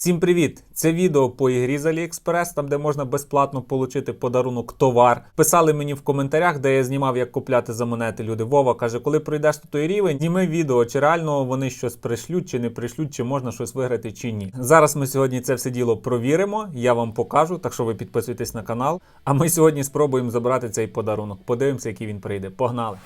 Всім привіт! Це відео по ігрі з AliExpress, там де можна безплатно отримати подарунок товар. Писали мені в коментарях, де я знімав, як купляти за монети. Люди Вова каже, коли пройдеш до той рівень, зніми відео, чи реально вони щось пришлють, чи не пришлють, чи можна щось виграти, чи ні. Зараз ми сьогодні це все діло провіримо. Я вам покажу, так що ви підписуйтесь на канал. А ми сьогодні спробуємо забрати цей подарунок. Подивимося, який він прийде. Погнали!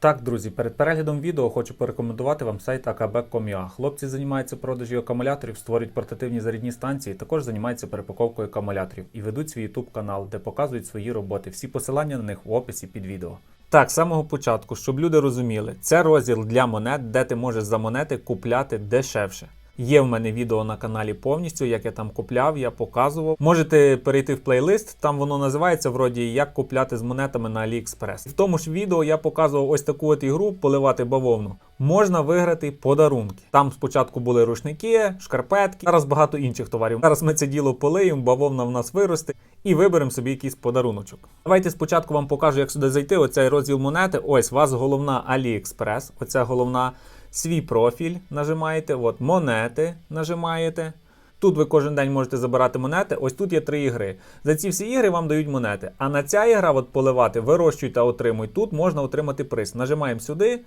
Так, друзі, перед переглядом відео хочу порекомендувати вам сайт akb.com.ua. Хлопці займаються продажею акумуляторів, створюють портативні зарядні станції, також займаються перепаковкою акумуляторів і ведуть свій YouTube канал, де показують свої роботи. Всі посилання на них в описі під відео. Так, з самого початку, щоб люди розуміли, це розділ для монет, де ти можеш за монети купляти дешевше. Є в мене відео на каналі повністю, як я там купляв, я показував. Можете перейти в плейлист, там воно називається вроді як купляти з монетами на AliExpress. В тому ж відео я показував ось таку от ігру поливати бавовну. Можна виграти подарунки. Там спочатку були рушники, шкарпетки, зараз багато інших товарів. Зараз ми це діло полиємо, бавовна в нас виросте і виберемо собі якийсь подаруночок. Давайте спочатку вам покажу, як сюди зайти. Оцей розділ монети. Ось у вас головна AliExpress, оця головна свій профіль нажимаєте, от монети нажимаєте. Тут ви кожен день можете забирати монети. Ось тут є три ігри. За ці всі ігри вам дають монети. А на ця ігра, от поливати, вирощуй та отримуй. Тут можна отримати приз. Нажимаємо сюди.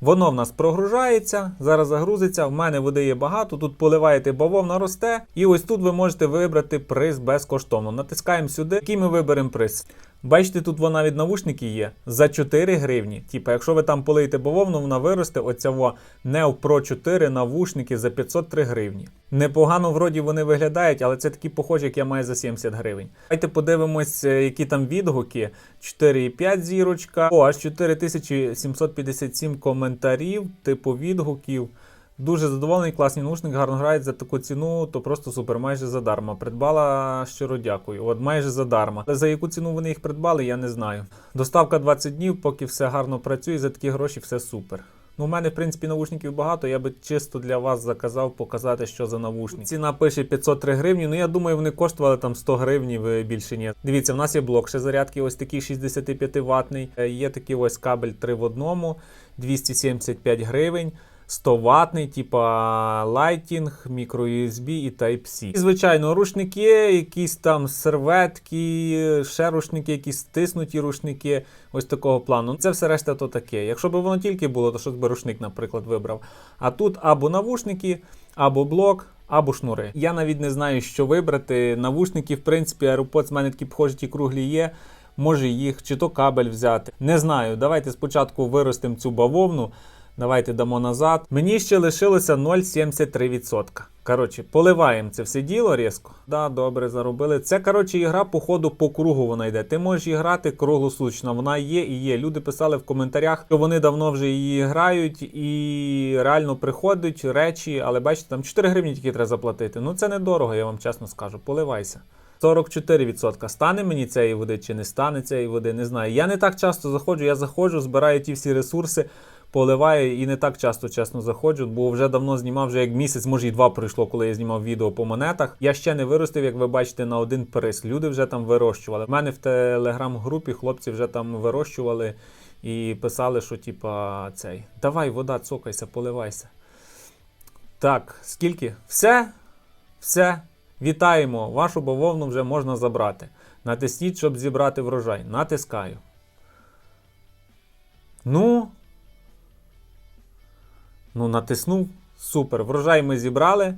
Воно в нас прогружається, зараз загрузиться. В мене води є багато. Тут поливаєте бавовна росте. І ось тут ви можете вибрати приз безкоштовно. Натискаємо сюди, який ми виберемо приз. Бачите, тут вона від навушників є за 4 гривні. Типа, якщо ви там полиєте бавовну, вона виросте. Оця Neo Pro 4 навушники за 503 гривні. Непогано вроді вони виглядають, але це такі похожі, як я маю за 70 гривень. Давайте подивимось, е, які там відгуки. 4,5 зірочка. О, аж 4757 коментарів, типу відгуків. Дуже задоволений, класні наушники, гарно грають за таку ціну, то просто супер, майже задарма. Придбала щиро дякую. От майже задарма. Але за яку ціну вони їх придбали, я не знаю. Доставка 20 днів, поки все гарно працює, за такі гроші все супер. Ну, у мене, в принципі, навушників багато. Я би чисто для вас заказав показати, що за навушники. Ціна пише 503 гривні. Ну я думаю, вони коштували там 100 гривень, більше ні. Дивіться, в нас є блок ще зарядки, ось такий 65 ватний. Е, Є такий ось кабель 3 в одному, 275 гривень. 100 ватний, типа Lighting, microUSB і Type-C. І, звичайно, рушники, якісь там серветки, ще рушники, якісь стиснуті рушники, ось такого плану. Це все решта то таке. Якщо б воно тільки було, то щось би рушник, наприклад, вибрав. А тут або навушники, або блок. Або шнури. Я навіть не знаю, що вибрати. Навушники, в принципі, AirPods в мене такі похожі ті круглі є. Може їх, чи то кабель взяти. Не знаю. Давайте спочатку виростимо цю бавовну. Давайте дамо назад. Мені ще лишилося 0,73%. Коротше, поливаємо це все діло різко. Да, добре, заробили. Це, коротше, ігра, по ходу по кругу вона йде. Ти можеш її грати круглосуточно. Вона є і є. Люди писали в коментарях, що вони давно вже її грають і реально приходять речі, але бачите, там 4 гривні тільки треба заплатити. Ну це недорого, я вам чесно скажу. Поливайся. 44%. Стане мені цієї води чи не стане цієї води, не знаю. Я не так часто заходжу, я заходжу, збираю ті всі ресурси, поливаю і не так часто, чесно, заходжу, бо вже давно знімав, вже як місяць, може і два пройшло, коли я знімав відео по монетах. Я ще не виростив, як ви бачите, на один приз. Люди вже там вирощували. У мене в телеграм-групі хлопці вже там вирощували і писали, що типа цей. Давай, вода, цокайся, поливайся. Так, скільки? Все? Все. Вітаємо! Вашу бавовну вже можна забрати. Натисніть, щоб зібрати врожай. Натискаю. Ну. Ну, натиснув. Супер. Врожай ми зібрали.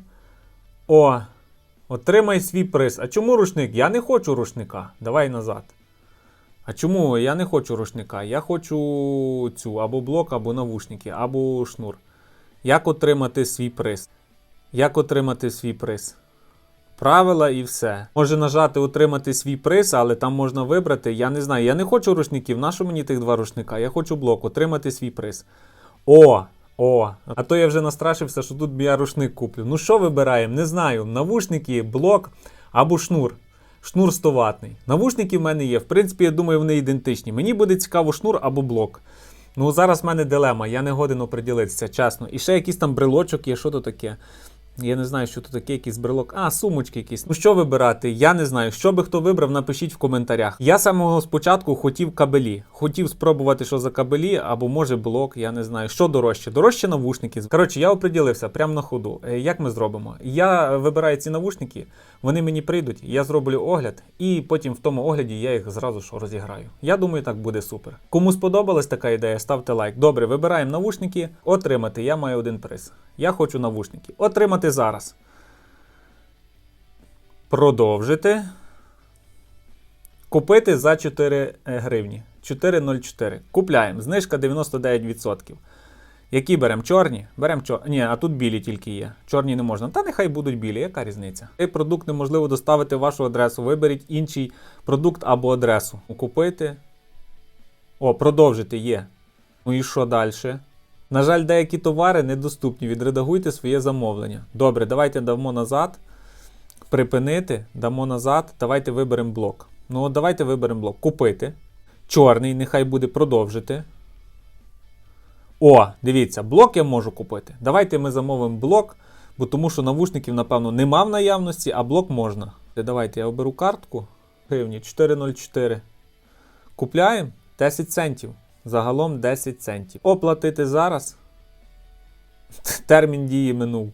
О! Отримай свій приз. А чому рушник? Я не хочу рушника. Давай назад. А чому я не хочу рушника? Я хочу цю або блок, або навушники, або шнур. Як отримати свій приз? Як отримати свій приз? Правила і все. Може нажати отримати свій приз, але там можна вибрати. Я не знаю. Я не хочу рушників. Нащо мені тих два рушника? Я хочу блок, отримати свій приз. О! О! А то я вже настрашився, що тут я рушник куплю. Ну що вибираємо? Не знаю. Навушники, блок або шнур. Шнур 100 ватний. Навушники в мене є. В принципі, я думаю, вони ідентичні. Мені буде цікаво шнур або блок. Ну, зараз в мене дилема, я не годен оприділитися, чесно. І ще якийсь там брелочок є, що то таке. Я не знаю, що тут таке, якийсь брелок. А, сумочки якісь. Ну що вибирати? Я не знаю. Що би хто вибрав, напишіть в коментарях. Я самого спочатку хотів кабелі. Хотів спробувати, що за кабелі, або може блок, я не знаю. Що дорожче? Дорожче навушники. Коротше, я оприділився прямо на ходу. Е, Як ми зробимо? Я вибираю ці навушники, вони мені прийдуть, я зроблю огляд, і потім в тому огляді я їх зразу ж розіграю. Я думаю, так буде супер. Кому сподобалась така ідея, ставте лайк. Добре, вибираємо навушники. Отримати. Я маю один приз. Я хочу навушники. Отримати зараз. Продовжити. Купити за 4 гривні. 4,04. Купляємо. Знижка 99%. Які беремо? Чорні? Беремо чорні. Ні, а тут білі тільки є. Чорні не можна. Та нехай будуть білі, яка різниця? Цей продукт неможливо доставити в вашу адресу. Виберіть інший продукт або адресу. Купити. О, продовжити є. Ну і що далі? На жаль, деякі товари недоступні. Відредагуйте своє замовлення. Добре, давайте дамо назад. Припинити, дамо назад. Давайте виберемо блок. Ну, от давайте виберемо блок. Купити. Чорний, нехай буде продовжити. О, дивіться, блок я можу купити. Давайте ми замовимо блок, бо тому що навушників, напевно, нема в наявності, а блок можна. Давайте я оберу картку. Гривні 404. Купляємо 10 центів. Загалом 10 центів. Оплатити зараз. Термін дії минув.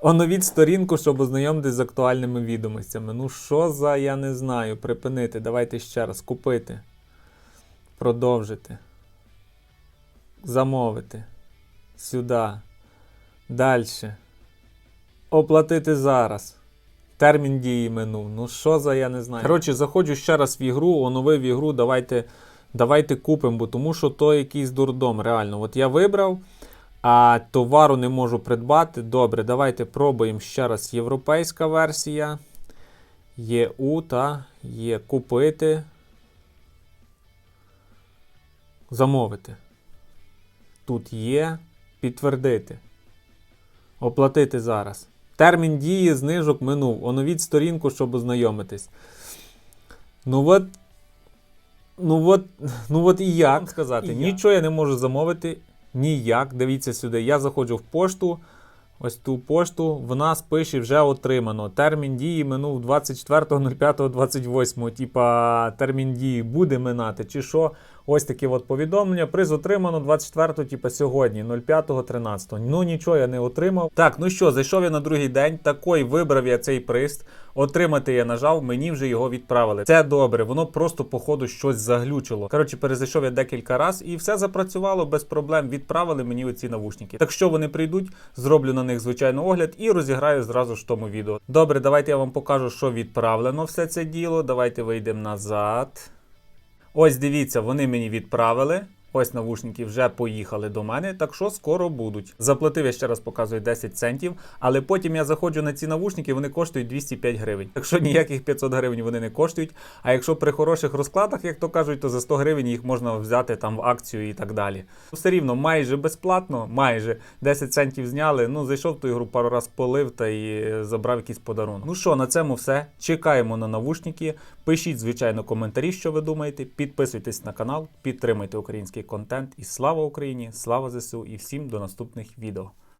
Оновіть сторінку, щоб ознайомитись з актуальними відомостями. Ну, що за, я не знаю. Припинити. Давайте ще раз. Купити. Продовжити. Замовити. Сюди. Далі. Оплатити зараз. Термін дії минув. Ну що за, я не знаю. Коротше, заходжу ще раз в ігру, оновив ігру, давайте, давайте купимо, бо тому що то якийсь дурдом, реально. От я вибрав, а товару не можу придбати. Добре, давайте пробуємо ще раз. Європейська версія. ЄУ та є купити. Замовити. Тут є підтвердити. Оплатити зараз. Термін дії знижок минув. Оновіть сторінку, щоб ознайомитись. Ну от. Ну от, ну от і як сказати? І як? Нічого я не можу замовити. Ніяк. Дивіться сюди. Я заходжу в пошту. Ось ту пошту. В нас пише вже отримано. Термін дії минув 24.05.28. Типа термін дії буде минати, чи що? Ось таке от повідомлення. Приз отримано 24, типа сьогодні, 05.13. Ну нічого я не отримав. Так, ну що, зайшов я на другий день. Такий вибрав я цей приз. Отримати я нажав, мені вже його відправили. Це добре, воно просто, походу, щось заглючило. Коротше, перезайшов я декілька разів і все запрацювало без проблем. Відправили мені оці навушники. Так що вони прийдуть, зроблю на них звичайно огляд і розіграю зразу ж тому відео. Добре, давайте я вам покажу, що відправлено все це діло. Давайте вийдемо назад. Ось дивіться, вони мені відправили. Ось навушники вже поїхали до мене, так що скоро будуть. Заплатив я ще раз показую 10 центів, але потім я заходжу на ці навушники, вони коштують 205 гривень. Так що ніяких 500 гривень вони не коштують. А якщо при хороших розкладах, як то кажуть, то за 100 гривень їх можна взяти там в акцію і так далі. Все рівно майже безплатно, майже 10 центів зняли. Ну зайшов в ту ігру пару раз полив та і е, забрав якийсь подарунок. Ну що, на цьому все. Чекаємо на навушники. Пишіть, звичайно, коментарі, що ви думаєте. Підписуйтесь на канал, підтримуйте український контент. І слава Україні! Слава ЗСУ і всім до наступних відео.